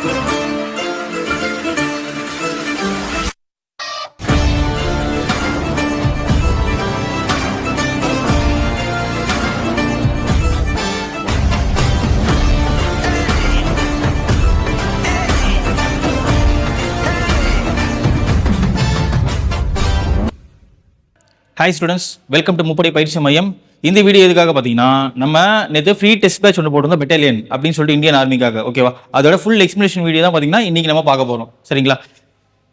Hi students welcome to முப்படை பயிற்சி மையம் இந்த வீடியோ எதுக்காக பார்த்தீங்கன்னா நம்ம நேற்று ஃப்ரீ டெஸ்ட் பேட்ச் ஒன்று போட்டிருந்தோம் பெட்டாலியன் அப்படின்னு சொல்லிட்டு இந்தியன் ஆர்மிக்காக ஓகேவா அதோட ஃபுல் எக்ஸ்பிளேஷன் வீடியோ தான் பார்த்தீங்கன்னா இன்னைக்கு நம்ம பார்க்க போகிறோம் சரிங்களா?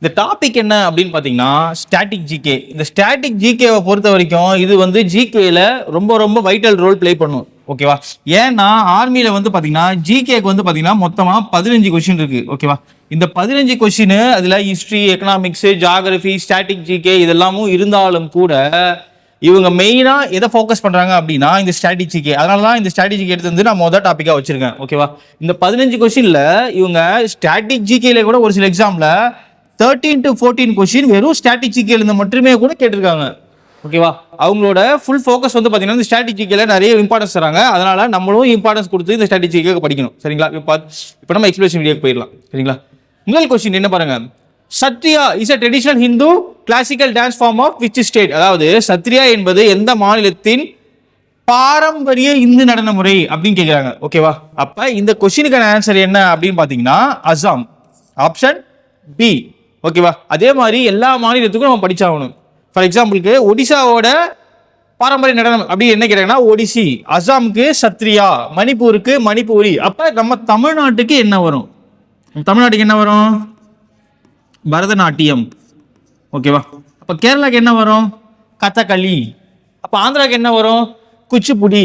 இந்த டாபிக் என்ன அப்படின்னு பார்த்தீங்கன்னா ஸ்டாட்டிக் ஜிகே இந்த ஸ்டாட்டிக் ஜிகேவை பொறுத்த வரைக்கும் இது வந்து ஜிகேல ரொம்ப ரொம்ப வைட்டல் ரோல் ப்ளே பண்ணும் ஓகேவா ஏன்னா ஆர்மியில் வந்து பார்த்தீங்கன்னா ஜிகேக்கு வந்து பார்த்தீங்கன்னா மொத்தமாக பதினஞ்சு கொஷின் இருக்குது ஓகேவா இந்த பதினஞ்சு கொஷின் அதில் history economics geography static GK இதெல்லாமும் இருந்தாலும் கூட இவங்க மெயினாக எதை ஃபோக்கஸ் பண்ணுறாங்க அப்படின்னா இந்த ஸ்ட்ராட்டஜிக்கு அதனால தான் இந்த ஸ்ட்ராட்டஜிக்கு எடுத்து வந்து நான் மொதல் டாப்பிக்காக வச்சுருக்கேன். ஓகேவா இந்த பதினஞ்சு கொஸ்டினில் இவங்க ஸ்டாட்டிக் கூட ஒரு சில எக்ஸாமில் தேர்ட்டீன் டு ஃபோர்டீன் கொஸ்டின் வெறும் ஸ்ட்ராட்டஜிக்கு எழுந்த மட்டுமே கூட கேட்டிருக்காங்க. ஓகேவா அவங்களோட ஃபுல் ஃபோக்கஸ் வந்து பார்த்தீங்கன்னா இந்த ஸ்ட்ராட்டஜிக்கில் நிறைய இம்பார்ட்டன்ஸ் தராங்க. அதனால் நம்மளும் இம்பார்ட்டன்ஸ் கொடுத்து இந்த ஸ்ட்ராட்டஜிக்காக படிக்கணும். சரிங்களா? இப்போ இப்போ நம்ம எக்ஸ்பிளேஷன் வீடியோக்கு போயிடலாம். சரிங்களா? முதல் கொஸ்டின் என்ன பாருங்கள் Sattriya is a traditional Hindu classical dance form of which state அதாவது சத்ரியா என்பது எந்த மாநிலத்தின் பாரம்பரிய இந்து நடன முறை அப்படின்னு கேட்குறாங்க ஓகேவா அப்போ இந்த கொஸ்டினுக்கான ஆன்சர் என்ன அப்படின்னு பார்த்தீங்கன்னா அசாம் ஆப்ஷன் பி ஓகேவா அதே மாதிரி எல்லா மாநிலத்துக்கும் நம்ம படிச்சாகணும். ஃபார் எக்ஸாம்பிளுக்கு ஒடிசாவோட பாரம்பரிய நடனம் அப்படி என்ன கேட்டாங்கன்னா ஒடிசி. அசாமுக்கு சத்ரியா மணிப்பூருக்கு மணிப்பூரி. அப்போ நம்ம தமிழ்நாட்டுக்கு என்ன வரும்? தமிழ்நாட்டுக்கு என்ன வரும்? பரதநாட்டியம். ஓகேவா? அப்போ கேரளாக்கு என்ன வரும்? கதகளி அப்போ ஆந்திராவுக்கு என்ன வரும்? குச்சிப்புடி.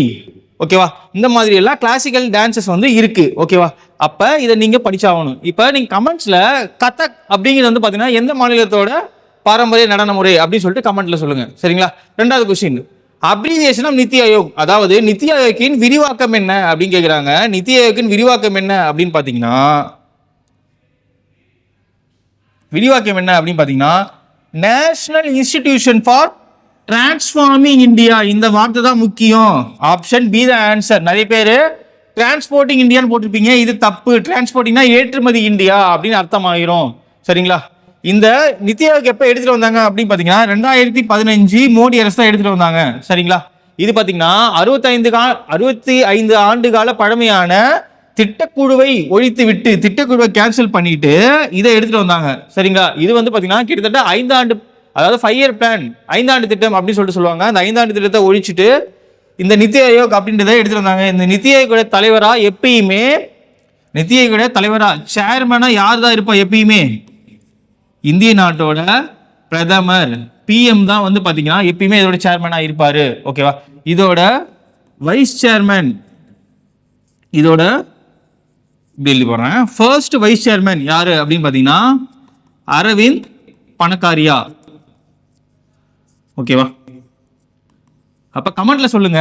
ஓகேவா? இந்த மாதிரி எல்லாம் கிளாசிக்கல் டான்சஸ் வந்து இருக்கு. ஓகேவா? அப்ப இதை நீங்க படிச்சாகணும். இப்போ நீங்க கமெண்ட்ஸ்ல கதக் அப்படிங்கிறது வந்து பார்த்தீங்கன்னா எந்த மாநிலத்தோட பாரம்பரிய நடன முறை அப்படின்னு சொல்லிட்டு கமெண்ட்ல சொல்லுங்க. சரிங்களா? ரெண்டாவது question abbreviation of NITI Aayog. அதாவது நித்தி ஆயோக்கின் விரிவாக்கம் என்ன அப்படின்னு கேட்குறாங்க நித்தி ஆயோக்கின் விரிவாக்கம் என்ன அப்படின்னு பார்த்தீங்கன்னா விரிவாக்கம் என்ன அப்படின்னு பார்த்தீங்கன்னா national institution for transforming India இந்த வார்த்தை தான் முக்கியம். ஆப்ஷன் பி த ஆன்சர் நிறைய பேர் டிரான்ஸ்போர்ட்டிங் இந்தியான்னு போட்டிருப்பீங்க. இது தப்பு. டிரான்ஸ்போர்ட்டிங்னா ஏற்றுமதி இந்தியா அப்படின்னு அர்த்தம் ஆகிரும் சரிங்களா? இந்த நித்தி ஆயோக் எப்போ எடுத்துட்டு வந்தாங்க அப்படின்னு பார்த்தீங்கன்னா ரெண்டாயிரத்தி பதினஞ்சு மோடி அரசு தான் எடுத்துட்டு வந்தாங்க. சரிங்களா? இது பார்த்தீங்கன்னா அறுபத்தைந்து கா அறுபத்தி ஐந்து ஆண்டு கால பழமையான திட்டக்குழுவை ஒழித்து விட்டு திட்டக்குழுவை கேன்சல் பண்ணிட்டு இதை எடுத்துட்டு வந்தாங்க. சரிங்களா? இது வந்து பாத்தீங்கன்னா கிட்டத்தட்ட ஐந்தாண்டு அதாவது ஃபைவ் இயர் பிளான் ஐந்தாண்டு திட்டம் அப்படின்னு சொல்லிட்டு சொல்லுவாங்க. அந்த ஐந்தாண்டு திட்டத்தை ஒழிச்சிட்டு இந்த நித்தி ஆயோக் அப்படின்றத எடுத்துட்டு வந்தாங்க. இந்த நித்தி ஆயோகோட தலைவரா எப்பயுமே நித்தி ஆயோகோட தலைவரா சேர்மனா யார் தான் இருப்பா எப்பயுமே? இந்திய நாட்டோட பிரதமர் பிஎம் தான் வந்து பாத்தீங்கன்னா எப்பயுமே இதோட சேர்மனா இருப்பாரு. ஓகேவா இதோட வைஸ் சேர்மன் இதோட இப்படி எழுதி போடுறேன் ஃபர்ஸ்ட் வைஸ் சேர்மேன் யார் அப்படின்னு பார்த்தீங்கன்னா அரவிந்த் பணக்காரியா. ஓகேவா அப்போ கமெண்ட்ல சொல்லுங்க.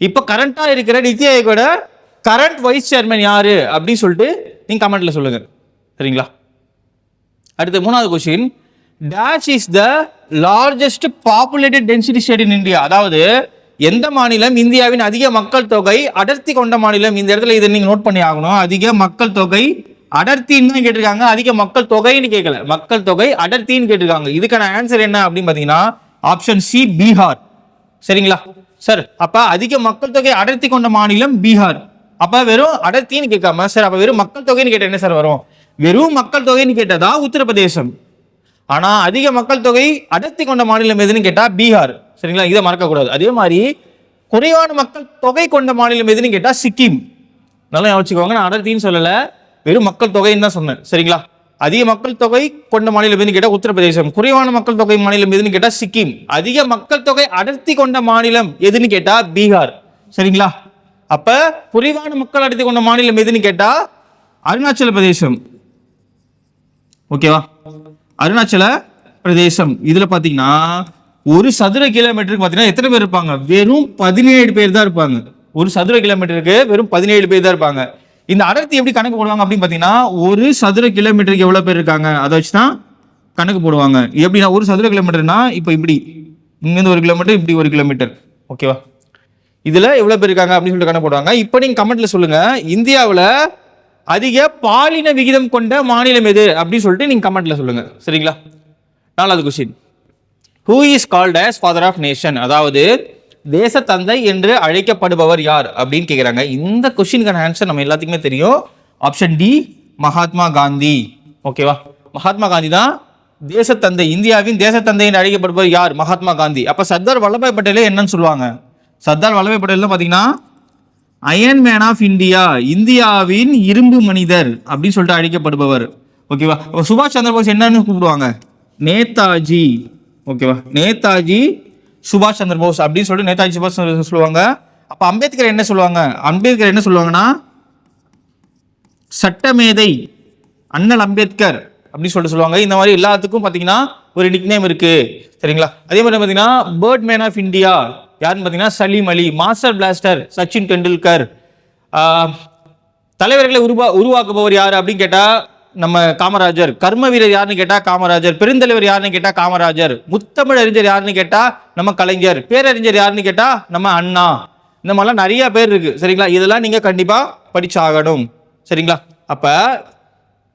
இப்போ கரண்ட்டாக இருக்கிற நித்தி ஆயோகோட கரண்ட் வைஸ் சேர்மேன் யார் அப்படின்னு சொல்லிட்டு நீங்கள் கமெண்ட்ல சொல்லுங்க. சரிங்களா? அடுத்து மூணாவது question dash is the largest populated density state in India அதாவது எந்த மாநிலம் இந்தியாவின் அதிக மக்கள் தொகை அடர்த்தி கொண்ட மாநிலம்? இந்த இடத்துல இதை நீங்க நோட் பண்ணி ஆகணும். அதிக மக்கள் தொகை அடர்த்தின்னு தான் கேட்டிருக்காங்க. அதிக மக்கள் தொகைன்னு கேட்கல மக்கள் தொகை அடர்த்தின்னு கேட்டிருக்காங்க. இதுக்கான ஆன்சர் என்ன அப்படின்னு பார்த்தீங்கன்னா ஆப்ஷன் சி பீகார். சரிங்களா? சார் அப்ப அதிக மக்கள் தொகை அடர்த்தி கொண்ட மாநிலம் பீகார். அப்ப வெறும் அடர்த்தின்னு கேட்காம சார் அப்ப வெறும் மக்கள் தொகைன்னு கேட்ட என்ன சார் வரும்? வெறும் மக்கள் தொகைன்னு கேட்டதா உத்தரப்பிரதேசம். ஆனா அதிக மக்கள் தொகை அடர்த்தி கொண்ட மாநிலம் எதுன்னு கேட்டா பீகார். சரிங்களா? இதை மறக்கக்கூடாது. அதே மாதிரி குறைவான மக்கள் தொகை கொண்ட மாநிலம் எதுன்னு கேட்டால் சிக்கிம். நல்லா யோசிச்சுக்கோங்க நான் அடர்த்தின்னு சொல்லலை. வெறும் மக்கள் தொகைன்னு தான் சொன்னேன். சரிங்களா? அதிக மக்கள் தொகை கொண்ட மாநிலம் எதுன்னு கேட்டால் உத்தரப்பிரதேசம். குறைவான மக்கள் தொகை மாநிலம் எதுன்னு கேட்டால் சிக்கிம். அதிக மக்கள் தொகை அடர்த்தி கொண்ட மாநிலம் எதுன்னு கேட்டால் பீகார். சரிங்களா? அப்போ குறைவான மக்கள் அடர்த்தி கொண்ட மாநிலம் எதுன்னு கேட்டால் அருணாச்சல பிரதேசம் ஓகேவா? அருணாச்சல பிரதேசம் இதில் பார்த்தீங்கன்னா ஒரு சதுர கிலோமீட்டருக்கு பார்த்தீங்கன்னா எத்தனை பேர் இருப்பாங்க? வெறும் பதினேழு பேர் தான் இருப்பாங்க. ஒரு சதுர கிலோமீட்டருக்கு வெறும் பதினேழு பேர் தான் இருப்பாங்க. இந்த அடர்த்தி எப்படி கணக்கு போடுவாங்க அப்படின்னு பார்த்தீங்கன்னா ஒரு சதுர கிலோமீட்டருக்கு எவ்வளோ பேர் இருக்காங்க? அதை வச்சு தான் கணக்கு போடுவாங்க. எப்படின்னா ஒரு சதுர கிலோமீட்டர்னா இப்போ இப்படி. இங்கேருந்து ஒரு கிலோமீட்டர் இப்படி ஒரு கிலோமீட்டர் ஓகேவா இதில் எவ்வளோ பேர் இருக்காங்க அப்படின்னு சொல்லிட்டு கணக்கு போடுவாங்க. இப்போ நீங்கள் கமெண்ட்டில் சொல்லுங்கள் இந்தியாவில் அதிக பாலின விகிதம் கொண்ட மாநிலம் எது? அப்படின்னு சொல்லிட்டு நீங்கள் கமெண்ட்டில் சொல்லுங்கள் சரிங்களா? நாலாவது question who is called as father of nation அதாவது தேசத்தந்தை என்று அழைக்கப்படுபவர் யார்? அப்படின்னு கேட்குறாங்க இந்த கொஷினுக்கான ஆன்சர் நம்ம எல்லாத்துக்குமே தெரியும். Option D Mahatma Gandhi. ஓகேவா மகாத்மா காந்தி தான் தேசத்தந்தை இந்தியாவின் தேசத்தந்தை என்று அழைக்கப்படுபவர் யார்? மகாத்மா காந்தி. அப்போ சர்தார் வல்லபாய் பட்டேலே என்னன்னு சொல்லுவாங்க? சர்தார் வல்லபாய் பட்டேல் பார்த்தீங்கன்னா அயன் மேன் ஆஃப் இந்தியா இந்தியாவின் இரும்பு மனிதர் அப்படின்னு சொல்லிட்டு அழைக்கப்படுபவர். ஓகேவா சுபாஷ் சந்திர போஸ் என்னன்னு கூப்பிடுவாங்க? நேதாஜி. ஓகேவா நேதாஜி சுபாஷ் சந்திர போஸ் அப்படின்னு சொல்லிட்டு நேதாஜி சுபாஷ் சந்திர போஸ் சொல்லுவாங்க. அப்போ அம்பேத்கர் என்ன சொல்லுவாங்க? அம்பேத்கர் என்ன சொல்லுவாங்கன்னா சட்டமேதை அண்ணல் அம்பேத்கர் அப்படின்னு சொல்லிட்டு சொல்லுவாங்க. இந்த மாதிரி எல்லாத்துக்கும் பார்த்தீங்கன்னா ஒரு நிக்நேம் இருக்கு. சரிங்களா? அதே மாதிரி பார்த்தீங்கன்னா பேர்ட் மேன் ஆஃப் இந்தியா யாருன்னு பார்த்தீங்கன்னா சலீம் அலி மாஸ்டர் பிளாஸ்டர் சச்சின் டெண்டுல்கர். தலைவர்களை உருவா உருவாக்குபவர் யார் அப்படின்னு கேட்டால் நம்ம காமராஜர் கர்ம வீரர் யாருன்னு கேட்டா காமராஜர் பெருந்தலைவர் யாருன்னு கேட்டா காமராஜர் முத்தமிழ் அறிஞர் யாருன்னு கேட்டா நம்ம கலைஞர் பேரறிஞர் யாருன்னு கேட்டா நம்ம அண்ணா. இந்த மாதிரிலாம் நிறைய பேர் இருக்கு. சரிங்களா? இதெல்லாம் நீங்க கண்டிப்பா படிச்சாகணும். சரிங்களா? அப்ப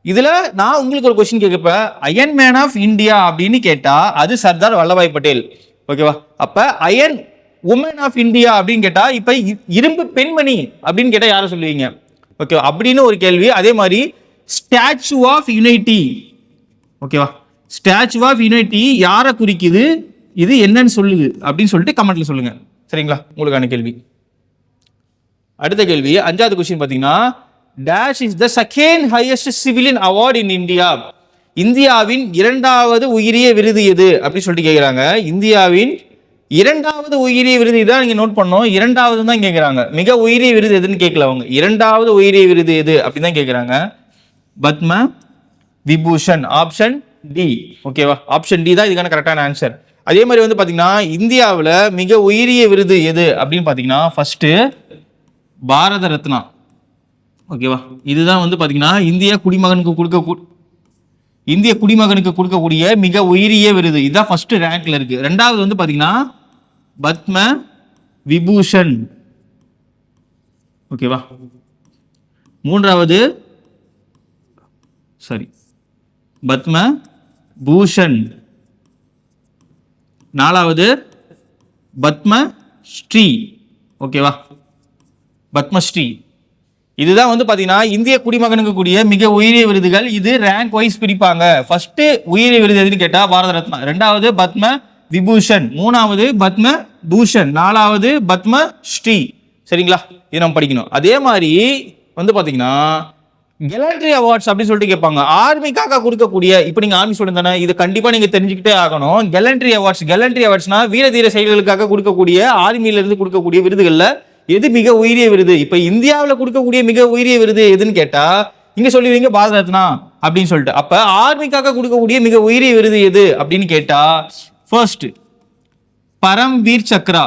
இதுல நான் உங்களுக்கு ஒரு கொஸ்டின் கேட்கப்ப அயன் மேன் ஆஃப் இந்தியா அப்படின்னு கேட்டா அது சர்தார் வல்லபாய் பட்டேல். ஓகேவா? அப்ப அயன் உமன் ஆஃப் இந்தியா அப்படின்னு கேட்டா இப்ப இ- இரும்பு பெண்மணி அப்படின்னு கேட்டா யாரை சொல்லுவீங்க? ஓகேவா? அப்படின்னு ஒரு கேள்வி. அதே மாதிரி ஸ்டாச்சு ஆஃப் யுனைட்டி ஓகேவா ஸ்டாச்சு ஆஃப் யுனைட்டி யாரை குறிக்குது? இது என்னன்னு சொல்லுது. அப்படின்னு சொல்லிட்டு கமெண்ட்ல சொல்லுங்க. சரிங்களா? உங்களுக்கான கேள்வி. அடுத்த கேள்வி அஞ்சாவது கொஸ்டின் பார்த்தீங்கன்னா dash is the second highest civilian award in India இந்தியாவின் இரண்டாவது உயரிய விருது எது? அப்படின்னு சொல்லிட்டு கேட்குறாங்க இந்தியாவின் இரண்டாவது உயிரிய விருது தான் நீங்கள் நோட் பண்ணோம். இரண்டாவது தான் கேட்குறாங்க மிக உயிரிய விருது எதுன்னு கேட்கல அவங்க. இரண்டாவது உயிரிய விருது எது? அப்படின்னு தான் கேட்குறாங்க பத்ம விபூஷன் ஆப்ஷன் டி ஓகேவா ஆப்ஷன் டி தான் இதுக்கான கரெக்டான ஆன்சர் அதே மாதிரி வந்து பார்த்தீங்கன்னா இந்தியாவில் மிக உயரிய விருது எது அப்படின்னு பார்த்தீங்கன்னா ஃபஸ்ட்டு பாரத ரத்னா. ஓகேவா இதுதான் வந்து பார்த்தீங்கன்னா இந்திய குடிமகனுக்கு கொடுக்க இந்திய குடிமகனுக்கு கொடுக்கக்கூடிய மிக உயரிய விருது. இதுதான் ஃபஸ்ட்டு ரேங்க்ல இருக்குது ரெண்டாவது வந்து பார்த்தீங்கன்னா பத்ம விபூஷன். ஓகேவா மூன்றாவது சரி பத்ம பூஷன். நாலாவது பத்ம ஸ்ரீ. ஓகேவா பத்மஸ்ரீ இதுதான் வந்து பார்த்தீங்கன்னா இந்திய குடிமகனுக்கு கூடிய மிக உயரிய விருதுகள். இது ரேங்க் வைஸ் பிரிப்பாங்க. ஃபர்ஸ்ட் உயரிய விருது எதுன்னு கேட்டா பாரத ரத்னா. ரெண்டாவது பத்ம விபூஷன். மூணாவது பத்ம பூஷன். நாலாவது பத்ம ஸ்ரீ. சரிங்களா? இது நம்ம படிக்கணும். அதே மாதிரி வந்து பார்த்தீங்கன்னா கெலண்ட்ரி அவார்ட்ஸ் அப்படின்னு சொல்லிட்டு கேட்பாங்க. ஆர்மிக்காக கொடுக்கக்கூடிய இப்போ நீங்கள் ஆர்மி ஸ்டூடெண்ட் தானே இது கண்டிப்பாக நீங்கள் தெரிஞ்சுக்கிட்டே ஆகணும். கெலண்ட்ரி அவார்ட்ஸ் கெலண்ட்ரி அவார்ட்ஸ்னா வீர தீர செயல்களுக்காக கொடுக்கக்கூடிய ஆர்மியிலிருந்து கொடுக்கக்கூடிய விருதுகளில் எது மிக உயரிய விருது? இப்போ இந்தியாவில் கொடுக்கக்கூடிய மிக உயரிய விருது எதுன்னு கேட்டால் இங்கே சொல்லுவீங்க பாரத ரத்னா அப்படின்னு சொல்லிட்டு. அப்போ ஆர்மிக்காக கொடுக்கக்கூடிய மிக உயரிய விருது எது அப்படின்னு கேட்டால் ஃபர்ஸ்ட் பரம்வீர் சக்ரா.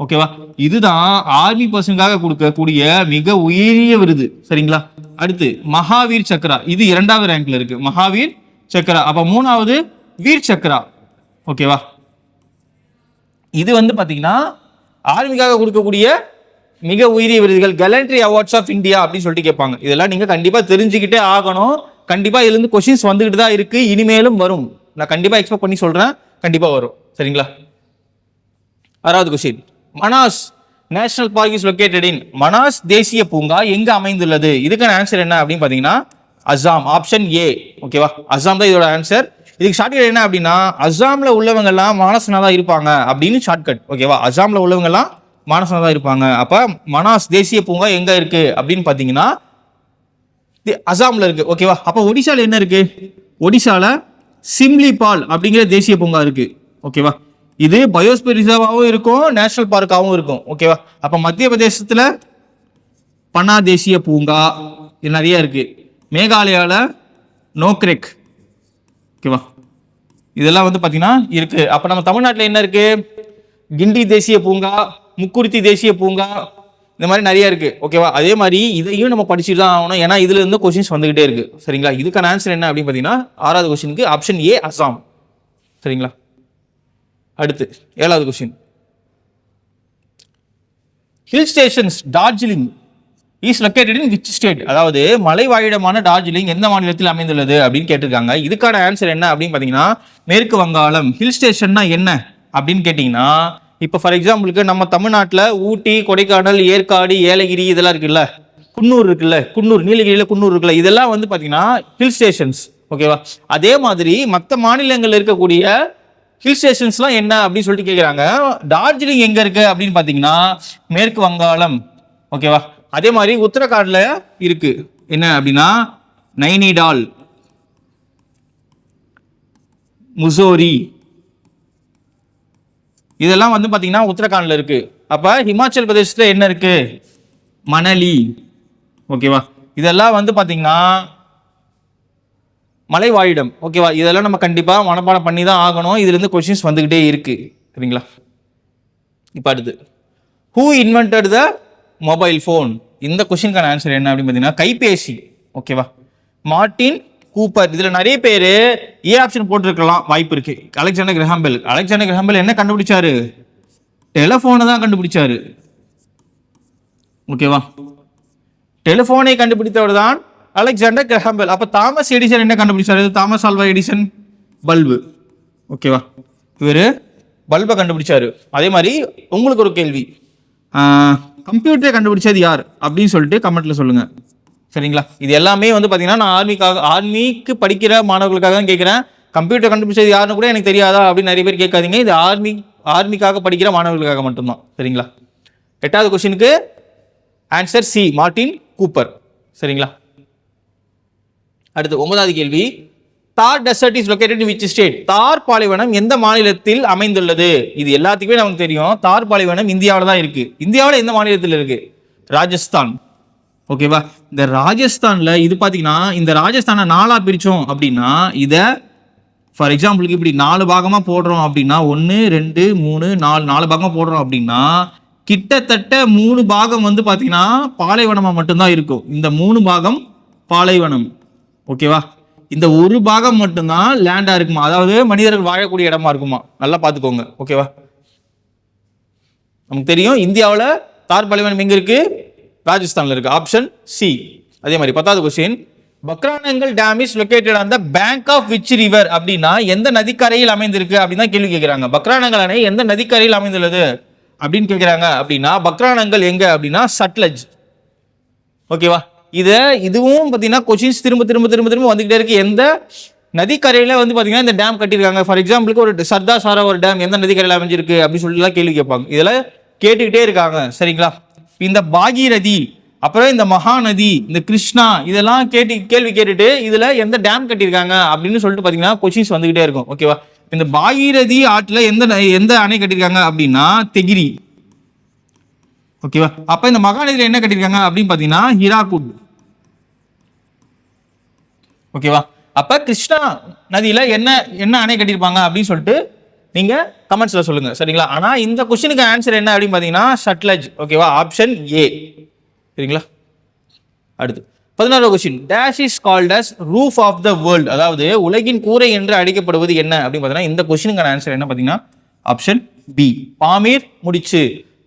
ஓகேவா இதுதான் ஆர்மி பர்சனுக்காக கொடுக்கக்கூடிய மிக உயரிய விருது. சரிங்களா? அடுத்து மகாவீர் சக்ரா. இது இரண்டாவது ரேங்க்ல இருக்கு. மகாவீர் சக்ரா. அப்ப மூணாவது வீர் சக்ரா. ஓகேவா இது வந்து பாத்தீங்கன்னா ஆர்மிக்காக கொடுக்கக்கூடிய மிக உயரிய விருதுகள் கலண்ட்ரி அவார்ட்ஸ் ஆஃப் இந்தியா அப்படின்னு சொல்லிட்டு கேட்பாங்க. இதெல்லாம் நீங்க கண்டிப்பா தெரிஞ்சுக்கிட்டே ஆகணும். கண்டிப்பா இதுல இருந்து கொஸ்டின்ஸ் வந்துகிட்டு தான் இருக்கு. இனிமேலும் வரும். நான் கண்டிப்பா எக்ஸ்பெக்ட் பண்ணி சொல்றேன். கண்டிப்பா வரும். சரிங்களா? ஆறாவது question Manas national park is located in Manas தேசிய பூங்கா எங்க அமைந்துள்ளது? இதுக்கான ஆன்சர் என்ன அப்படின்னு பாத்தீங்கன்னா அஸ்ஸாம் ஆப்ஷன் ஏ ஓகேவா அஸ்ஸாம் தான் இதோட ஆன்சர் இதுக்கு ஷார்ட்கட் என்ன அப்படின்னா அஸ்ஸாம்ல உள்ளவங்க எல்லாம் மானசனா தான் இருப்பாங்க அப்படின்னு ஷார்ட்கட் ஓகேவா அஸ்ஸாம்ல உள்ளவங்க எல்லாம் மானசனா தான் இருப்பாங்க. அப்ப மனாஸ் தேசிய பூங்கா எங்க இருக்கு அப்படின்னு பாத்தீங்கன்னா இது அசாம்ல இருக்கு. ஓகேவா அப்போ ஒடிசால என்ன இருக்கு? ஒடிசால சிம்லிபால் அப்படிங்கிற தேசிய பூங்கா இருக்கு. ஓகேவா இது பயோஸ்பியர் ரிசர்வாகவும் இருக்கும் நேஷனல் பார்க்காகவும் இருக்கும். ஓகேவா அப்போ மத்திய பிரதேசத்தில் பனா தேசிய பூங்கா இது நிறைய இருக்கு. மேகாலயாவில் நோக்ரெக் ஓகேவா இதெல்லாம் வந்து பார்த்தீங்கன்னா இருக்கு. அப்போ நம்ம தமிழ்நாட்டில் என்ன இருக்கு? கிண்டி தேசிய பூங்கா முக்குருத்தி தேசிய பூங்கா இந்த மாதிரி நிறைய இருக்கு. ஓகேவா அதே மாதிரி இதையும் நம்ம படிச்சுட்டு தான் ஆகணும். ஏன்னா இதுல இருந்து கொஸ்டின்ஸ் வந்துகிட்டே இருக்கு. சரிங்களா? இதுக்கான ஆன்சர் என்ன அப்படின்னு பார்த்தீங்கன்னா ஆறாவது கொஸ்டினுக்கு ஆப்ஷன் ஏ அசாம் சரிங்களா? அடுத்து ஏழாவது question hill stations Darjeeling is located in which state அதாவது மலைவாழிடமான டார்ஜிலிங் எந்த மாநிலத்தில் அமைந்துள்ளது அப்படின்னு கேட்டிருக்காங்க. இதுக்கான ஆன்சர் என்ன அப்படின்னு பார்த்தீங்கன்னா மேற்கு வங்காளம். ஹில் ஸ்டேஷன்னா என்ன அப்படின்னு கேட்டிங்கன்னா இப்போ ஃபார் எக்ஸாம்பிளுக்கு நம்ம தமிழ்நாட்டில் ஊட்டி கொடைக்கானல் ஏற்காடு ஏலகிரி இதெல்லாம் இருக்குல்ல. குன்னூர் இருக்குல்ல. குன்னூர் நீலகிரியில் குன்னூர் இருக்குல்ல. இதெல்லாம் வந்து பார்த்தீங்கன்னா ஹில் ஸ்டேஷன்ஸ் ஓகேவா அதே மாதிரி மற்ற மாநிலங்களில் இருக்கக்கூடிய ஹில் ஸ்டேஷன்ஸ்லாம் என்ன அப்படின்னு சொல்லிட்டு கேட்குறாங்க டார்ஜிலிங் எங்கே இருக்குது அப்படின்னு பார்த்தீங்கன்னா மேற்கு வங்காளம். ஓகேவா அதே மாதிரி உத்தரகாண்டில் இருக்குது என்ன அப்படின்னா நைனிடால். முசோரி. இதெல்லாம் வந்து பார்த்தீங்கன்னா உத்தரகாண்டில் இருக்குது அப்போ ஹிமாச்சல் பிரதேசத்தில் என்ன இருக்குது மணலி. ஓகேவா இதெல்லாம் வந்து பார்த்தீங்கன்னா மலைவாழிடம் ஓகேவா இதெல்லாம் நம்ம கண்டிப்பாக மனப்பாடம் பண்ணி தான் ஆகணும். இதுலேருந்து கொஷின்ஸ் வந்துக்கிட்டே இருக்குது சரிங்களா? இப்போ அடுத்து. Who invented the mobile phone இந்த கொஷினுக்கான ஆன்சர் என்ன அப்படின்னு பார்த்தீங்கன்னா கைபேசி. ஓகேவா மார்ட்டின் கூப்பர். இதில் நிறைய பேர் ஏ ஆப்ஷன் போட்டிருக்கலாம். வாய்ப்பு இருக்குது அலெக்சாண்டர் கிரஹாம்பெல் அலெக்சாண்டர் கிரஹாம்பெல் என்ன கண்டுபிடிச்சாரு? டெலஃபோனை தான் கண்டுபிடிச்சாரு. ஓகேவா டெலிஃபோனை கண்டுபிடித்தவர் தான் அலெக்சாண்டர் கிரஹம்பெல் அப்போ தாமஸ் எடிசன் என்ன கண்டுபிடிச்சாரு? Thomas Alva Edison bulb. ஓகேவா இவர் பல்பை கண்டுபிடிச்சாரு. அதே மாதிரி உங்களுக்கு ஒரு கேள்வி. கம்ப்யூட்டரை கண்டுபிடிச்சது யார்? அப்படின்னு சொல்லிட்டு கமெண்ட்டில் சொல்லுங்கள் சரிங்களா? இது எல்லாமே வந்து பார்த்தீங்கன்னா நான் ஆர்மிக்காக ஆர்மிக்கு படிக்கிற மாணவர்களுக்காக தான் கேட்குறேன் கம்ப்யூட்டர் கண்டுபிடிச்சது யாருன்னு கூட எனக்கு தெரியாதா அப்படின்னு நிறைய பேர் கேட்காதீங்க. இது ஆர்மி ஆர்மிக்காக படிக்கிற மாணவர்களுக்காக மட்டும்தான். சரிங்களா? எட்டாவது கொஸ்டினுக்கு ஆன்சர் சி மார்ட்டின் கூப்பர் சரிங்களா? அடுத்து ஒன்பதாவது கேள்வி. Thar desert is located which state தார் பாலைவனம் எந்த மாநிலத்தில் அமைந்துள்ளது? இது எல்லாத்துக்குமே நமக்கு தெரியும். தார் பாலைவனம் இந்தியாவில் தான் இருக்கு. இந்தியாவில் எந்த மாநிலத்தில் இருக்கு? ராஜஸ்தான். ஓகேவா இந்த ராஜஸ்தானில் இது பார்த்தீங்கன்னா இந்த ராஜஸ்தானை நாலாக பிரித்தோம் அப்படின்னா இதை ஃபார் எக்ஸாம்பிளுக்கு இப்படி நாலு பாகமாக போடுறோம் அப்படின்னா ஒன்று ரெண்டு மூணு நாலு நாலு பாகமாக போடுறோம் அப்படின்னா கிட்டத்தட்ட மூணு பாகம் வந்து பார்த்தீங்கன்னா பாலைவனமாக மட்டும்தான் இருக்கும். இந்த மூணு பாகம் பாலைவனம். ஓகேவா? இந்த ஒரு பாகம் மட்டும்தான் லேண்டா இருக்குமா? அதாவது மனிதர்கள் வாழக்கூடிய இடமா இருக்குமா? நல்லா பார்த்துக்கோங்க. ஓகேவா? நமக்கு தெரியும் இந்தியாவில் தார் பலிவனம் எங்கே இருக்கு? ராஜஸ்தானில் இருக்கு. ஆப்ஷன் சி அதே மாதிரி பத்தாவது question Bhakra Nangal dam is located on the bank of which river அப்படின்னா எந்த நதிக்கரையில் அமைந்திருக்கு? அப்படின்னு தான் கேள்வி கேட்குறாங்க பக்ரானங்கல் அணை எந்த நதிக்கரையில் அமைந்துள்ளது? அப்படின்னு கேட்குறாங்க அப்படின்னா பக்ரானங்கல் எங்கே? அப்படின்னா சட்லஜ் ஓகேவா? இதை இதுவும் பார்த்தீங்கன்னா கொஷின்ஸ் திரும்ப திரும்ப திரும்ப திரும்ப வந்துக்கிட்டே இருக்குது எந்த நதிக்கரையில் வந்து பார்த்தீங்கன்னா இந்த டேம் கட்டியிருக்காங்க. ஃபார் எக்ஸாம்பிளுக்கு ஒரு சர்தார் சாரா ஒரு டேம் எந்த நதிக்கரையில் அமைஞ்சிருக்கு அப்படின்னு சொல்லிட்டுலாம் கேள்வி கேட்பாங்க. இதெல்லாம் கேட்டுக்கிட்டே இருக்காங்க. சரிங்களா? இந்த பாகீரதி அப்புறம் இந்த மகாநதி இந்த கிருஷ்ணா இதெல்லாம் கேட்டு கேள்வி கேட்டுட்டு இதில் எந்த டேம் கட்டியிருக்காங்க அப்படின்னு சொல்லிட்டு பார்த்தீங்கன்னா கொஷின்ஸ் வந்துக்கிட்டே இருக்கும். ஓகேவா இந்த பாகீரதி ஆற்றில் எந்த ந- எந்த அணை கட்டியிருக்காங்க அப்படின்னா தெகிரி. ஓகேவா? அப்ப இந்த மகாநதியில் என்ன கட்டியிருக்காங்க அப்படின்னு பாத்தீங்கன்னா ஹிராகுட் ஓகேவா? அப்ப கிருஷ்ணா நதியில என்ன என்ன அணை கட்டியிருப்பாங்க அப்படின்னு சொல்லிட்டு நீங்க கமெண்ட்ஸ்ல சொல்லுங்க. சரிங்களா? ஆனா இந்த கொஸ்டினுக்கு ஆன்சர் என்ன அப்படின்னு பாத்தீங்கன்னா சட்லஜ் ஓகேவா? ஆப்ஷன் ஏ சரிங்களா? அடுத்து. பதினாறு question dash is called as roof of the world அதாவது உலகின் கூரை என்று அழைக்கப்படுவது என்ன அப்படின்னு பார்த்தீங்கன்னா இந்த கொஸ்டினுக்கான ஆன்சர் என்ன பார்த்தீங்கன்னா ஆப்ஷன் பி பாமீர் முடிச்சு.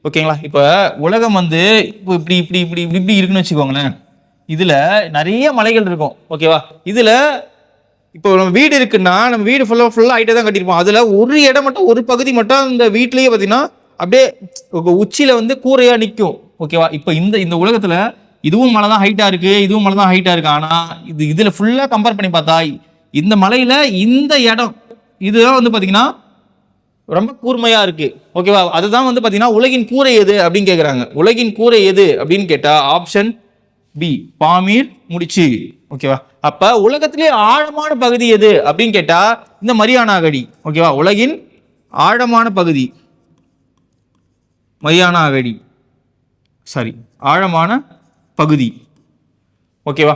ஓகேங்களா? இப்போ உலகம் வந்து இப்போ இப்படி இப்படி இப்படி இப்படி இப்படி இருக்குன்னு வச்சுக்கோங்களேன். இதில் நிறைய மலைகள் இருக்கும். ஓகேவா? இதில் இப்போ நம்ம வீடு இருக்குன்னா நம்ம வீடு ஃபுல்லாக ஃபுல்லாக ஹைட்டாக தான் கட்டியிருப்போம். அதில் ஒரு இடம் மட்டும் ஒரு பகுதி மட்டும் இந்த வீட்லேயே பார்த்தீங்கன்னா அப்படியே உச்சியில் வந்து கூரையாக நிற்கும் ஓகேவா? இப்போ இந்த இந்த உலகத்தில் இதுவும் மலை தான் ஹைட்டாக இருக்குது இதுவும் மலை தான் ஹைட்டாக இருக்குது ஆனால் இது இதில் ஃபுல்லாக கம்பேர் பண்ணி பார்த்தா இந்த மலையில் இந்த இடம் இதுதான் வந்து பார்த்திங்கன்னா ரொம்ப கூர்மையாக இருக்குது ஓகேவா அதுதான் வந்து பார்த்திங்கன்னா உலகின் கூரை எது அப்படின்னு கேட்குறாங்க உலகின் கூரை எது அப்படின்னு கேட்டால் ஆப்ஷன் பி பாமீர் முடிச்சு. ஓகேவா அப்போ உலகத்திலே ஆழமான பகுதி எது அப்படின்னு கேட்டால் இந்த மரியானா அகடி. ஓகேவா உலகின் ஆழமான பகுதி. மரியானா அகடி. சாரி ஆழமான பகுதி. ஓகேவா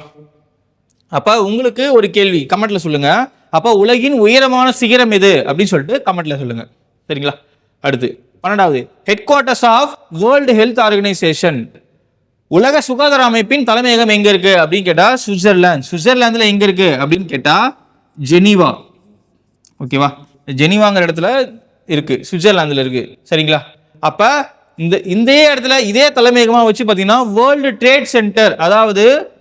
அப்போ உங்களுக்கு ஒரு கேள்வி கமெண்ட்டில் சொல்லுங்கள் அப்போ உலகின் உயரமான சிகரம் எது அப்படின்னு சொல்லிட்டு கமெண்ட்டில் சொல்லுங்கள் சரிங்களா அடுத்து பன்னெண்டாவது headquarters of world health organisation உலக சுகாதார அமைப்பின் தலைமையகம் எங்க இருக்கு? அப்படின்னு கேட்டா சுவிட்சர்லாந்து. சுவிட்சர்லாந்துல எங்க இருக்கு? அப்படின்னு கேட்டா ஜெனீவா. ஓகேவா? ஜெனீவாங்கிற இடத்துல இருக்கு. சுவிட்சர்லாந்துல இருக்கு. சரிங்களா? அப்ப இந்த இந்த இடத்துல இதே தலைமையகமாக வச்சு பார்த்தீங்கன்னா வேர்ல்டு ட்ரேட் சென்டர் அதாவது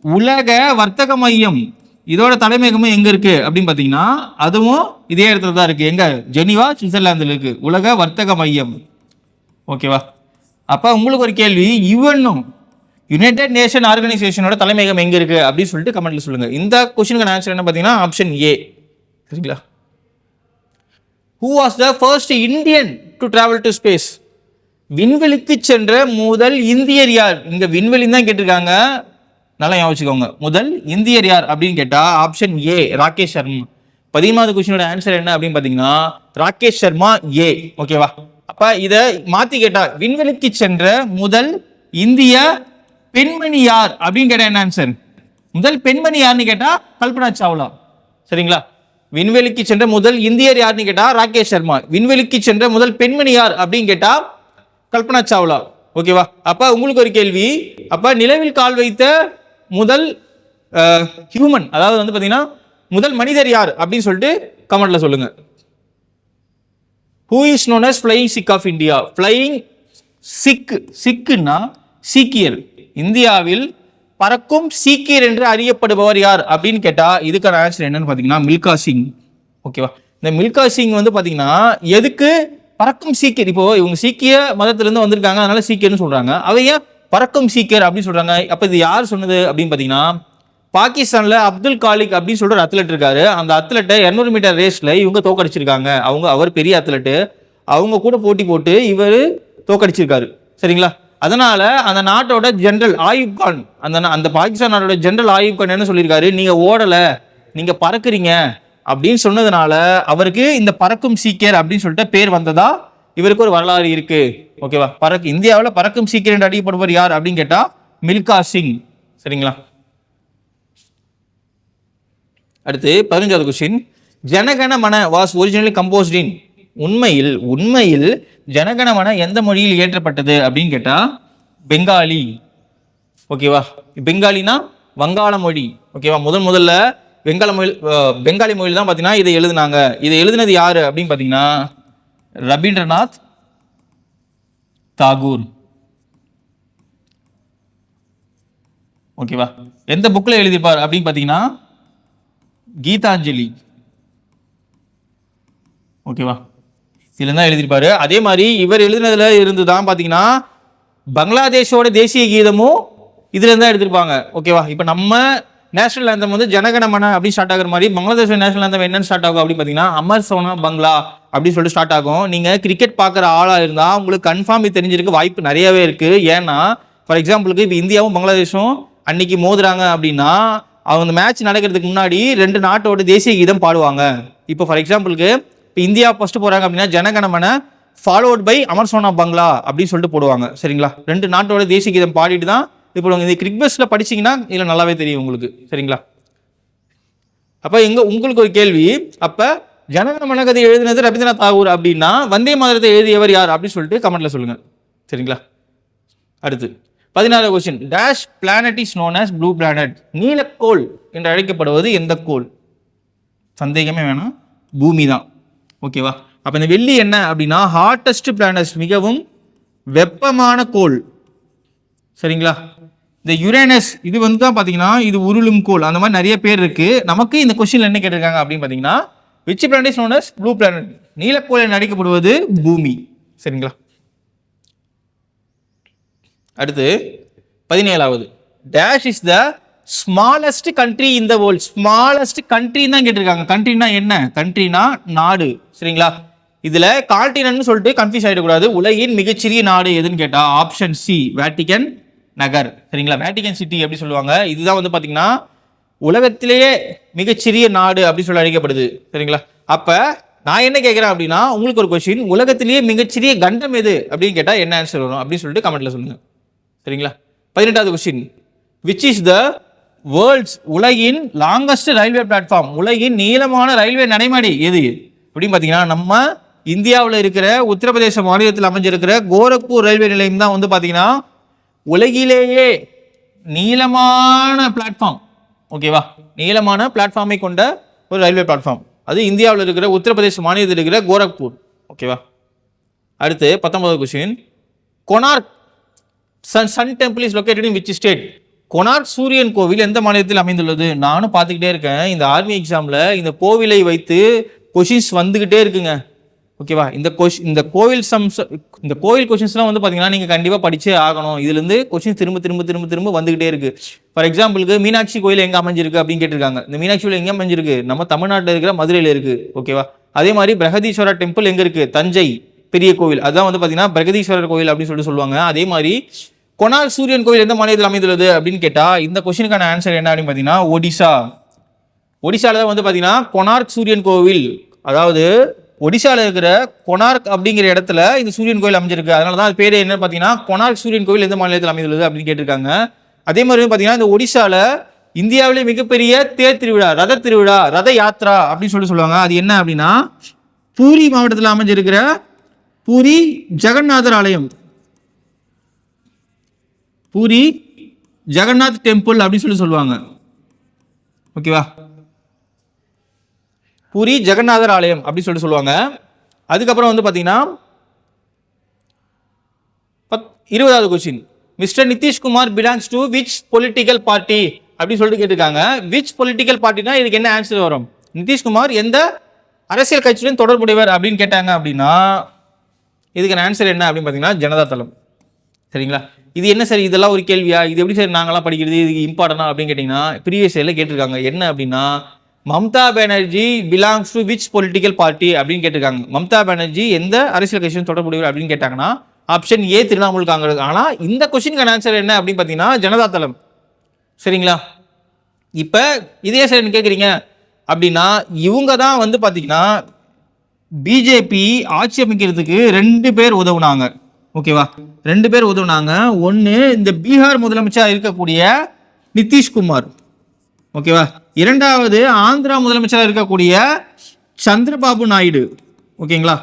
உலக வர்த்தக மையம் இதோட தலைமையகமும் எங்க இருக்கு அப்படின்னு பார்த்தீங்கன்னா அதுவும் இதே இடத்துல தான் இருக்கு. எங்க? ஜெனிவா சுவிட்சர்லாந்தில் இருக்கு. உலக வர்த்தக மையம். ஓகேவா அப்போ உங்களுக்கு ஒரு கேள்வி யுஎன்னும் யுனைடெட் நேஷன் ஆர்கனைசேஷனோட தலைமையகம் எங்க இருக்கு? அப்படின்னு சொல்லிட்டு கமெண்ட்ல சொல்லுங்க. இந்த கொஸ்டினுக்கு ஆன்சர் என்ன பார்த்தீங்கன்னா ஆப்ஷன் ஏ சரிங்களா? Who was the first Indian to travel to space விண்வெளிக்கு சென்ற முதல் இந்தியர் யார்? இங்க விண்வெளி தான் கேட்டிருக்காங்க. நல்லா யோசிச்சுக்கோங்க முதல் இந்தியர் யார் அப்படின்னு கேட்டால் ஆப்ஷன் ஏ ராகேஷ் சர்மா. பதிமூணாவது கொஸ்டினோட ஆன்சர் என்ன அப்படின்னு பார்த்தீங்கன்னா ராகேஷ் சர்மா ஏ ஓகேவா அப்போ இதை மாற்றி கேட்டால் விண்வெளிக்கு சென்ற முதல் இந்திய பெண்மணி யார் அப்படின்னு கேட்டால் என்ன ஆன்சர் முதல் பெண்மணி யாருன்னு கேட்டால் கல்பனா சாவ்லா. சரிங்களா? விண்வெளிக்கு சென்ற முதல் இந்தியர் யாருன்னு கேட்டால் ராகேஷ் சர்மா. விண்வெளிக்கு சென்ற முதல் பெண்மணி யார் அப்படின்னு கேட்டால் கல்பனா சாவ்லா. ஓகேவா அப்போ உங்களுக்கு ஒரு கேள்வி. அப்போ நிலவில் கால் வைத்த முதல் ஹியூமன் அதாவது வந்து பார்த்தீங்கன்னா முதல் மனிதர் யார் அப்படின்னு சொல்லிட்டு கமெண்ட்ல சொல்லுங்க. Who is known as flying Sikh of India flying Sikh சிக்குன்னா சீக்கியர் இந்தியாவில் பறக்கும் சீக்கியர் என்று அறியப்படுபவர் யார் அப்படின்னு கேட்டால் இதுக்கான ஆன்சர் என்னன்னு பார்த்தீங்கன்னா மில்கா சிங் ஓகேவா இந்த மில்கா சிங் வந்து பார்த்தீங்கன்னா எதுக்கு பறக்கும் சீக்கியர்? இப்போ இவங்க சீக்கிய மதத்திலேருந்து வந்திருக்காங்க அதனால சீக்கியர்னு சொல்கிறாங்க அவ ஏன் பறக்கும் சீக்கியர் அப்படின்னு சொல்றாங்க. அப்ப இது யார் சொன்னது அப்படின்னு பார்த்தீங்கன்னா பாகிஸ்தான்ல அப்துல் காலிக் அப்படின்னு சொல்லிட்டு ஒரு அத்லெட் இருக்காரு. அந்த அத்லெட்டை இரநூறு மீட்டர் ரேஸ்ல இவங்க தோக்கடிச்சிருக்காங்க. அவங்க அவர் பெரிய அத்லெட்டு அவங்க கூட போட்டி போட்டு இவர் தோக்கடிச்சிருக்காரு. சரிங்களா? அதனால அந்த நாட்டோட ஜென்ரல் ஆயுப் கான் அந்த அந்த பாகிஸ்தான் நாட்டோட ஜென்ரல் ஆயுப் கான் என்ன சொல்லியிருக்காரு? நீங்க ஓடல நீங்க பறக்குறீங்க அப்படின்னு சொன்னதுனால அவருக்கு இந்த பறக்கும் சீக்கியர் அப்படின்னு சொல்லிட்டு பேர் வந்ததா? இவருக்கு ஒரு வரலாறு இருக்குது ஓகேவா? பறக்கு இந்தியாவில் பறக்கும் சீக்கிரம் என்று யார் அப்படின்னு கேட்டால் மில்கா சிங். சரிங்களா? அடுத்து பதினஞ்சாவது கொஸ்டின் ஜனகண மன வாஸ் ஒரிஜினலி கம்போஸ்ட் இன் உண்மையில் உண்மையில் ஜனகணமன எந்த மொழியில் இயற்றப்பட்டது அப்படின்னு கேட்டால் பெங்காலி. ஓகேவா? பெங்காலினா வங்காள மொழி. ஓகேவா? முதன் முதல்ல பெங்கால மொழி பெங்காலி மொழியில் தான் பார்த்தீங்கன்னா இதை எழுதுனாங்க. இதை எழுதினது யார் அப்படின்னு பார்த்தீங்கன்னா ரவீந்திரநாத் தாகூர். ஓகேவா எந்த புக்கில் எழுதியிருப்பார் அப்படின்னு பார்த்தீங்கன்னா கீதாஞ்சலி. ஓகேவா இதில் தான் எழுதியிருப்பாரு. அதே மாதிரி இவர் எழுதினதுல இருந்து தான் பார்த்தீங்கன்னா பங்களாதேஷோட தேசிய கீதமும் இதுலேருந்து தான் எடுத்திருப்பாங்க. ஓகேவா இப்போ நம்ம நேஷனல் ஆந்தம் வந்து ஜனகணமன அப்படின்னு ஸ்டார்ட் ஆகிற மாதிரி பங்களாதேஷ் நேஷனல் ஆந்தம் என்னன்னு ஸ்டார்ட் ஆகும் அப்படின்னு பார்த்தீங்கன்னா அமர் சோனா பங்களா அப்படின்னு சொல்லிட்டு ஸ்டார்ட் ஆகும். நீங்கள் கிரிக்கெட் பார்க்குற ஆளாக இருந்தால் உங்களுக்கு கன்ஃபார்ம் தெரிஞ்சிருக்க வாய்ப்பு நிறையவே இருக்குது ஏன்னா ஃபார் எக்ஸாம்பிளுக்கு இப்போ இந்தியாவும் பங்களாதேஷும் அன்னைக்கு மோதுறாங்க அப்படின்னா அவங்க அந்த மேட்ச் நடக்கிறதுக்கு முன்னாடி ரெண்டு நாட்டோட தேசிய கீதம் பாடுவாங்க. இப்போ ஃபார் எக்ஸாம்பிளுக்கு இப்போ இந்தியா ஃபஸ்ட்டு போகிறாங்க அப்படின்னா ஜனகணமன ஃபாலோட் பை அமர் சோனா பங்களா அப்படின்னு சொல்லிட்டு போடுவாங்க. சரிங்களா? ரெண்டு நாட்டோட தேசிய கீதம் பாடிட்டு தான் இப்போ நீங்கள் இந்த கிரிக்பஸ்ல படிச்சீங்கன்னா இதில் நல்லாவே தெரியும் உங்களுக்கு. சரிங்களா? அப்போ எங்கள் உங்களுக்கு ஒரு கேள்வி. அப்போ ஜனன மனகதை எழுதினது ரவீந்திரநாத் தாகூர் அப்படின்னா வந்தே மாதரத்தை எழுதியவர் யார் அப்படின்னு சொல்லிட்டு கமெண்ட்டில் சொல்லுங்கள் சரிங்களா? அடுத்து பதினாறு question dash planet is known as blue planet நீலக்கோள் என்று அழைக்கப்படுவது எந்த கோள்? சந்தேகமே வேணாம். பூமி தான். ஓகேவா அப்போ இந்த வெள்ளி என்ன அப்படின்னா ஹாட்டஸ்ட் பிளானட்ஸ் மிகவும் வெப்பமான கோள். சரிங்களா? இந்த யுரேனஸ் இது வந்து தான் பார்த்தீங்கன்னா இது உருளும் கோல் அந்த மாதிரி நிறைய பேர் இருக்குது நமக்கு இந்த கொஸ்டின்ல என்ன கேட்டிருக்காங்க அப்படின்னு பார்த்தீங்கன்னா which planet is known as blue planet நீலக்கோள் என்று அழைக்கப்படுவது பூமி. சரிங்களா? அடுத்து பதினேழாவது. Dash is the smallest country in the world smallest கண்ட்ரின்னு தான் கேட்டிருக்காங்க. கண்ட்ரினா என்ன? கண்ட்ரினா நாடு. சரிங்களா? இதில் கால்டினன்னு சொல்லிட்டு கன்ஃபியூஸ் ஆகிடக்கூடாது உலகின் மிகச்சிறிய நாடு எதுன்னு கேட்டால் ஆப்ஷன் சி வேட்டிகன் நகர். சரிங்களா? வேட்டிகன் சிட்டி எப்படி சொல்லுவாங்க? இதுதான் வந்து பார்த்திங்கன்னா உலகத்திலேயே மிகச்சிறிய நாடு அப்படி சொல்லி அழைக்கப்படுது. சரிங்களா? அப்போ நான் என்ன கேட்குறேன் அப்படின்னா உங்களுக்கு ஒரு கொஸ்டின் உலகத்திலேயே மிகச்சிறிய கண்டம் எது அப்படின்னு கேட்டால் என்ன ஆன்சர் வரும் அப்படின்னு சொல்லிட்டு கமெண்ட்டில் சொல்லுங்கள் சரிங்களா? பதினெட்டாவது question which is the world's உலகின் லாங்கஸ்ட் ரயில்வே பிளாட்ஃபார்ம் உலகின் நீளமான ரயில்வே நடைமேடை எது? அப்படின்னு பார்த்தீங்கன்னா நம்ம இந்தியாவில் இருக்கிற உத்தரப்பிரதேச மாநிலத்தில் அமைஞ்சிருக்கிற கோரக்பூர் ரயில்வே நிலையம் தான் வந்து பார்த்தீங்கன்னா உலகிலேயே நீளமான பிளாட்ஃபார்ம் ஓகேவா நீளமான பிளாட்ஃபார்மை கொண்ட ஒரு ரயில்வே பிளாட்ஃபார்ம் அது இந்தியாவில் இருக்கிற உத்தரப்பிரதேச மாநிலத்தில் இருக்கிற கோரக்பூர். ஓகேவா அடுத்து பத்தொன்பது question Konark sun sun temple is located in which state Konark சூரியன் கோவில் எந்த மாநிலத்தில் அமைந்துள்ளது? நானும் பார்த்துக்கிட்டே இருக்கேன். இந்த ஆர்மி எக்ஸாமில் இந்த கோவிலை வைத்து கொஷின்ஸ் வந்துக்கிட்டே இருக்குங்க. ஓகேவா? இந்த கொஷ் இந்த கோவில் சம்ஸ் இந்த கோவில் கொஷின்ஸ்லாம் வந்து பார்த்தீங்கன்னா நீங்கள் கண்டிப்பாக படிச்சே ஆகணும். இதுலேருந்து கொஷின் திரும்ப திரும்ப திரும்ப திரும்ப வந்துக்கிட்டே இருக்கு. ஃபார் எக்ஸாம்பிளுக்கு மீனாட்சி கோயில் எங்கே அமைஞ்சிருக்கு அப்படின்னு கேட்டிருக்காங்க. இந்த மீனாட்சி கோயில் எங்கே அமைஞ்சிருக்கு? நம்ம தமிழ்நாட்டில் இருக்கிற மதுரையில் இருக்குது ஓகேவா? அதே மாதிரி பிரகதீஸ்வரர் டெம்பிள் எங்கே இருக்குது தஞ்சை பெரிய கோவில். அதான் வந்து பார்த்தீங்கன்னா பிரகதீஸ்வரர் கோவில் அப்படின்னு சொல்லிட்டு சொல்லுவாங்க. அதே மாதிரி கொனார்க் சூரியன் கோவில் எந்த மாநிலத்தில் அமைந்துள்ளது அப்படின்னு கேட்டால் இந்த கொஷினுக்கான ஆன்சர் என்ன அப்படின்னு பார்த்தீங்கன்னா ஒடிசா. ஒடிசாவில் தான் வந்து பார்த்தீங்கன்னா கொனார்க் சூரியன் கோவில் அதாவது ஒடிசாவில் இருக்கிற கொனார்க் அப்படிங்கிற இடத்துல இந்த சூரியன் கோயில் அமைஞ்சிருக்கு. அதனால தான் அது பேர் என்ன பார்த்தீங்கன்னா கொனார்க் சூரியன் கோயில் எந்த மாநிலத்தில் அமைந்துள்ளது அப்படின்னு கேட்டிருக்காங்க. அதே மாதிரி பார்த்தீங்கன்னா இந்த ஒடிசாவில் இந்தியாவிலே மிகப்பெரிய தேர் திருவிழா ரத திருவிழா ரத யாத்ரா அப்படின்னு சொல்லி சொல்லுவாங்க. அது என்ன அப்படின்னா பூரி மாவட்டத்தில் அமைஞ்சிருக்கிற பூரி ஜெகநாதர் ஆலயம். பூரி ஜெகநாத் டெம்பிள் அப்படின்னு சொல்லி சொல்லுவாங்க. ஓகேவா? பூரி ஜெகநாதர் ஆலயம் அப்படின்னு சொல்லிட்டு சொல்லுவாங்க. அதுக்கப்புறம் வந்து பார்த்தீங்கன்னா பத் இருபதாவது question mister Nitish Kumar belongs to which political party அப்படின்னு சொல்லிட்டு கேட்டிருக்காங்க. விச் பொலிட்டிக்கல் பார்ட்டினா இதுக்கு என்ன ஆன்சர் வரும்? நிதிஷ்குமார் எந்த அரசியல் கட்சியுடன் தொடர்புடையவர் அப்படின்னு கேட்டாங்க அப்படின்னா இதுக்கான ஆன்சர் என்ன அப்படின்னு பார்த்தீங்கன்னா ஜனதா தளம். சரிங்களா? இது என்ன சார்? இதெல்லாம் ஒரு கேள்வியா? இது எப்படி சார் நாங்களாம் படிக்கிறது? இது இம்பார்ட்டனா அப்படின்னு கேட்டிங்கன்னா ப்ரீவியஸ் இயரில் கேட்டிருக்காங்க. என்ன அப்படின்னா Mamata Banerjee belongs to which political party அப்படின்னு கேட்டிருக்காங்க. மம்தா பானர்ஜி எந்த அரசியல் கட்சியும் தொடர்புடையவர் அப்படின்னு கேட்டாங்கன்னா ஆப்ஷன் ஏ திரிணாமுல் காங்கிரஸ். ஆனால் இந்த கொஸ்டினுக்கான ஆன்சர் என்ன அப்படின்னு பார்த்தீங்கன்னா ஜனதா தளம். சரிங்களா? இப்போ இதே சார் என்ன கேட்குறீங்க அப்படின்னா இவங்க தான் வந்து பார்த்தீங்கன்னா பிஜேபி ஆட்சி அமைக்கிறதுக்கு ரெண்டு பேர் உதவுனாங்க. ஓகேவா ரெண்டு பேர் உதவுனாங்க. ஒன்று இந்த பீகார் முதலமைச்சராக இருக்கக்கூடிய நிதிஷ்குமார். ஓகேவா இரண்டாவது ஆந்திரா முதலமைச்சராக இருக்கக்கூடிய சந்திரபாபு நாயுடு. ஓகேங்களா?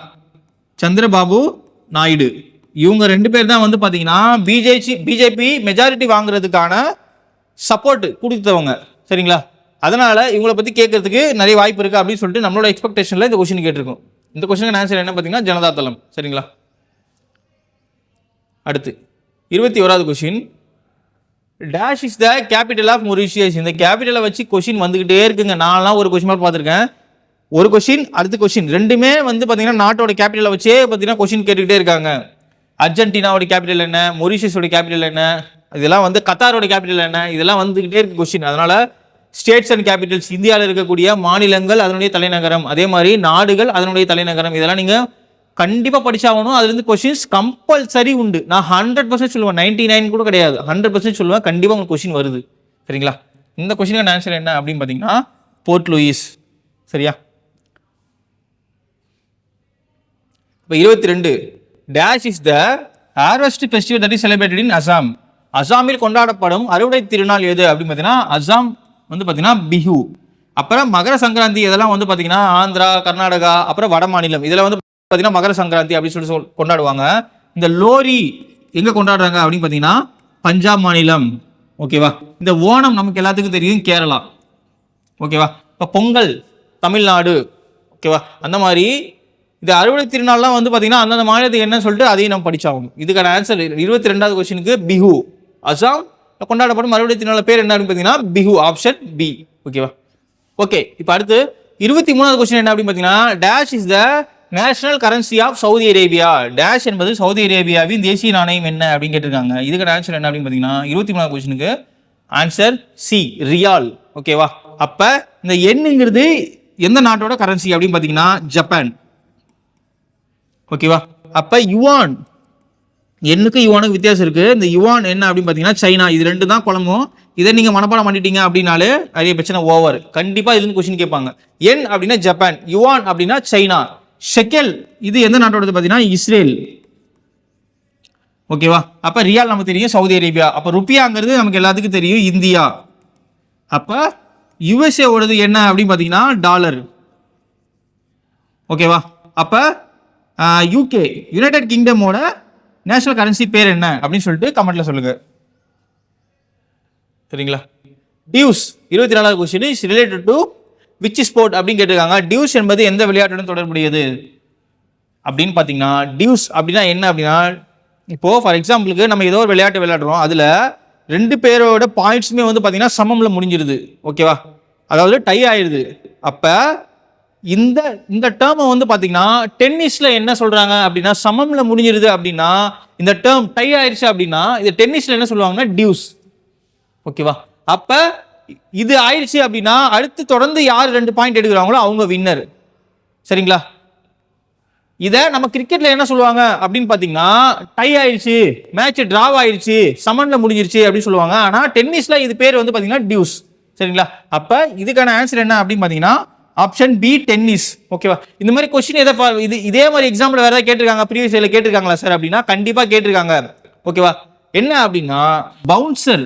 சந்திரபாபு நாயுடு. இவங்க ரெண்டு பேர் தான் வந்து பார்த்தீங்கன்னா பிஜேபி பிஜேபி மெஜாரிட்டி வாங்குறதுக்கான சப்போர்ட்டு கொடுத்தவங்க. சரிங்களா? அதனால் இவங்களை பற்றி கேட்கறதுக்கு நிறைய வாய்ப்பு இருக்குது அப்படின்னு சொல்லிட்டு நம்மளோட எக்ஸ்பெக்டேஷனில் இந்த கொஸ்டின் கேட்டிருக்கோம். இந்த கொஸ்டினுக்கு ஆன்சர் என்ன பார்த்தீங்கன்னா ஜனதா தளம். சரிங்களா? அடுத்து இருபத்தி ஓராவது question dash is the capital of Mauritius இந்த கேபிட்டலை வச்சு கொஷின் வந்துக்கிட்டே இருக்குங்க. நான்லாம் ஒரு கொஷின் மார்க் பார்த்துருக்கேன். ஒரு கொஷின் அடுத்த கொஷின் ரெண்டுமே வந்து பார்த்தீங்கன்னா நாட்டோட கேபிட்டலை வச்சே பார்த்தீங்கன்னா கொஷின் கேட்டுக்கிட்டே இருக்காங்க. அர்ஜென்டினாவோட கேபிட்டல் என்ன? மொரிஷியஸோட கேபிட்டல் என்ன? இதெல்லாம் வந்து கத்தாரோட கேபிட்டல் என்ன? இதெல்லாம் வந்துக்கிட்டே இருக்கு கொஷின் அதனால ஸ்டேட்ஸ் அண்ட் கேபிட்டல்ஸ் இந்தியாவில் இருக்கக்கூடிய மாநிலங்கள் அதனுடைய தலைநகரம். அதே மாதிரி நாடுகள் அதனுடைய தலைநகரம். இதெல்லாம் நீங்கள் கண்டிப்பாக படிச்சாகணும். அதுலேருந்து கொஷின்ஸ் கம்பல்சரி உண்டு. நான் ஹண்ட்ரட் பர்சன்ட் சொல்லுவேன். நைன்டி நைன் கூட கிடையாது. ஹண்ட்ரட் பர்சன்ட் சொல்லுவேன். கண்டிப்பாக உங்களுக்கு கொஷின் வருது. சரிங்களா? இந்த கொஷினுக்கு ஆன்சர் என்ன அப்படின்னு பார்த்தீங்கன்னா போர்ட் லூயிஸ் சரியா? இப்போ இருபத்தி ரெண்டு. Dash is the harvest festival that is celebrated in Assam அசாமில் கொண்டாடப்படும் அறுவடை திருநாள் எது அப்படின்னு பார்த்தீங்கன்னா அசாம் வந்து பார்த்தீங்கன்னா பிஹு. அப்புறம் மகர சங்கராந்தி இதெல்லாம் வந்து பார்த்தீங்கன்னா ஆந்திரா கர்நாடகா அப்புறம் வட மாநிலம். இதில் வந்து பார்த்தீங்கன்னா மகர சங்கராந்தி அப்படின்னு சொல்லி சொல் கொண்டாடுவாங்க. இந்த லோரி எங்கே கொண்டாடுறாங்க அப்படின்னு பார்த்தீங்கன்னா பஞ்சாப் மாநிலம். ஓகேவா இந்த ஓணம் நமக்கு எல்லாத்துக்கும் தெரியும் கேரளா. ஓகேவா இப்போ பொங்கல் தமிழ்நாடு. ஓகேவா அந்த மாதிரி இந்த அறுவடை திருநாள்லாம் வந்து பார்த்தீங்கன்னா அந்தந்த மாநிலத்துக்கு என்ன சொல்லிட்டு அதையும் நம்ம படிச்சாகணும். இதுக்கான ஆன்சர் இருபத்தி ரெண்டாவது கொஸ்டினுக்கு பிஹு. அசாம் கொண்டாடப்படும் அறுவடை திருநாள் பேர் என்ன அப்படின்னு பார்த்தீங்கன்னா பிஹு ஆப்ஷன் பி ஓகேவா ஓகே இப்போ அடுத்து இருபத்தி மூணாவது கொஸ்டின் என்ன அப்படின்னு பார்த்தீங்கன்னா dash is the national currency of Saudi Arabia dash என்பது சவுதி அரேபியாவின் தேசிய நாணயம் என்ன அப்படின்னு கேட்டிருக்காங்க. இதுக்கு ஆன்சர் என்ன அப்படின்னு பார்த்தீங்கன்னா இருபத்தி மூணாவது கொஸ்டினுக்கு ஆன்சர் சி ரியால் ஓகேவா அப்போ இந்த எண்ணுங்கிறது எந்த நாட்டோட கரன்சி அப்படின்னு பார்த்தீங்கன்னா ஜப்பான் ஓகேவா அப்போ யுவான் எண்ணுக்கு யுவானுக்கு வித்தியாசம் இருக்குது இந்த யுவான் என்ன அப்படின்னு பார்த்தீங்கன்னா சைனா இது ரெண்டு தான் குழம்பும். இதை நீங்கள் மனப்பாடம் பண்ணிட்டீங்க அப்படின்னாலே நிறைய பிரச்சனை ஓவர் கண்டிப்பாக இதுலேருந்து கொஸ்டின் கேட்பாங்க. என் அப்படின்னா ஜப்பான் யுவான் அப்படின்னா சைனா ஷெக்கெல் இது எந்த நாட்டோடது பார்த்தீங்கன்னா? இஸ்ரேல். ஓகேவா? அப்போ ரியால் நமக்கு தெரியும் சவுதி அரேபியா. அப்போ ருப்பியாங்கிறது நமக்கு எல்லாத்துக்கும் தெரியும் இந்தியா. அப்போ யுஎஸ்ஏ ஓடது என்ன அப்படின்னு பார்த்தீங்கன்னா டாலர். ஓகேவா? அப்போ யூகே யுனைடெட் கிங்டமோட நேஷனல் கரன்சி பேர் என்ன? அப்படின்னு சொல்லிட்டு கமெண்ட்டில் சொல்லுங்கள் சரிங்களா? டியூஸ் இருபத்தி நாலாவது question is related to which sport அப்படின்னு கேட்டிருக்காங்க. டியூஸ் என்பது எந்த விளையாட்டுடன் தொடர்புடையது? அப்படின்னு பார்த்தீங்கன்னா டியூஸ் அப்படின்னா என்ன அப்படின்னா இப்போது ஃபார் எக்ஸாம்பிளுக்கு நம்ம ஏதோ ஒரு விளையாட்டு விளையாடுறோம். அதில் ரெண்டு பேரோட பாயிண்ட்ஸுமே வந்து பார்த்தீங்கன்னா சமமில் முடிஞ்சிருது. ஓகேவா அதாவது டை ஆயிடுது அப்போ இந்த இந்த டேர்மை வந்து பார்த்தீங்கன்னா டென்னிஸில் என்ன சொல்கிறாங்க அப்படின்னா சமம்ல முடிஞ்சிருது அப்படின்னா இந்த டேர்ம் டை ஆயிடுச்சு அப்படின்னா இது டென்னிஸில் என்ன சொல்லுவாங்கன்னா டியூஸ் ஓகேவா அப்போ இது ஆயிடுச்சு அப்படின்னா அடுத்து தொடர்ந்து யார் ரெண்டு பாயிண்ட் எடுக்கிறாங்களோ அவங்க வின்னர் சரிங்களா? இதை நம்ம கிரிக்கெட்ல என்ன சொல்லுவாங்க அப்படின்னு பார்த்தீங்கன்னா டை ஆயிடுச்சு மேட்ச் டிராவ் ஆயிடுச்சு சமன்ல முடிஞ்சிருச்சு அப்படின்னு சொல்லுவாங்க. ஆனால் டென்னிஸ்ல இது பேர் வந்து பார்த்தீங்கன்னா டியூஸ் சரிங்களா? அப்போ இதுக்கான ஆன்சர் என்ன அப்படின்னு பார்த்தீங்கன்னா ஆப்ஷன் பி டென்னிஸ் ஓகேவா இந்த மாதிரி கொஸ்டின் எதை இது இதே மாதிரி எக்ஸாம்பிள் வேற ஏதாவது கேட்டிருக்காங்க? ப்ரீவியஸ் இயர்ல கேட்டிருக்காங்களா சார் அப்படின்னா கண்டிப்பாக கேட்டிருக்காங்க. ஓகேவா என்ன அப்படின்னா பவுன்சர்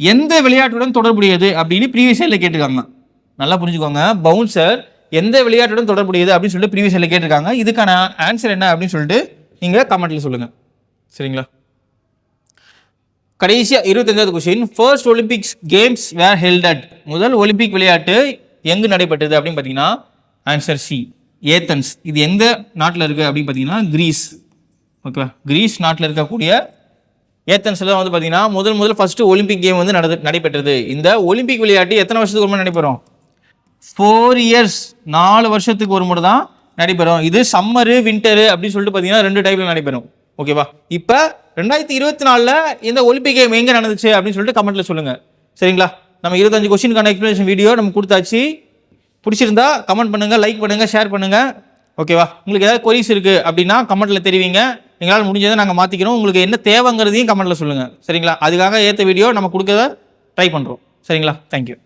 எந்த விளையாட்டுடன் தொடர்புடையது அப்படின்னு ப்ரீவியஸ் இயரில் கேட்டிருக்காங்க. நல்லா புரிஞ்சுக்கோங்க. பவுன்சர் எந்த விளையாட்டுடன் தொடர்புடையது அப்படின்னு சொல்லிட்டு ப்ரீவியஸ் இயரில் கேட்டிருக்காங்க. இதுக்கான ஆன்சர் என்ன அப்படின்னு சொல்லிட்டு நீங்கள் கமெண்ட்டில் சொல்லுங்கள் சரிங்களா? கடைசியாக இருபத்தஞ்சாவது question first Olympics games where held at முதல் ஒலிம்பிக் விளையாட்டு எங்கு நடைபெற்றது அப்படின்னு பார்த்தீங்கன்னா ஆன்சர் சி ஏத்தன்ஸ். இது எந்த நாட்டில் இருக்குது அப்படின்னு பார்த்தீங்கன்னா கிரீஸ். ஓகேவா கிரீஸ் நாட்டில் இருக்கக்கூடிய ஏத்தன்ஸில் வந்து பார்த்தீங்கன்னா முதல் முதல் ஃபர்ஸ்ட் ஒலிம்பிக் கேம் வந்து நட நடைபெற்றது. இந்த ஒலிம்பிக் விளையாட்டு எத்தனை வருஷத்துக்கு ஒரு முறை நடைபெறும்? ஃபோர் இயர்ஸ் நாலு வருஷத்துக்கு ஒரு முறை தான் நடைபெறும். இது சம்மரு வின்டரு அப்படின்னு சொல்லிட்டு பார்த்தீங்கன்னா ரெண்டு டைப்ல நடைபெறும். ஓகேவா இப்போ ரெண்டாயிரத்தி இருபத்தி நாலில் இந்த ஒலிம்பிக் கேம் எங்கே நடந்துச்சு அப்படின்னு சொல்லிட்டு கமெண்ட்டில் சொல்லுங்கள் சரிங்களா? நம்ம இருபத்தஞ்சு கொஸ்டினுக்கான எக்ஸ்பிளேஷன் வீடியோ நம்ம கொடுத்தாச்சு. பிடிச்சிருந்தா கமெண்ட் பண்ணுங்கள் லைக் பண்ணுங்கள் ஷேர் பண்ணுங்கள் ஓகேவா உங்களுக்கு ஏதாவது கொரிஸ் இருக்குது அப்படின்னா கமெண்ட்டில் தெரிவிங்க. எங்களால் முடிஞ்சதை நாங்கள் மாற்றிக்கிறோம் உங்களுக்கு என்ன தேவைங்கிறதையும் கமெண்ட்டில் சொல்லுங்கள் சரிங்களா? அதுக்காக ஏற்ற வீடியோ நம்ம கொடுக்கறத ட்ரை பண்ணுறோம் சரிங்களா? தேங்க்யூ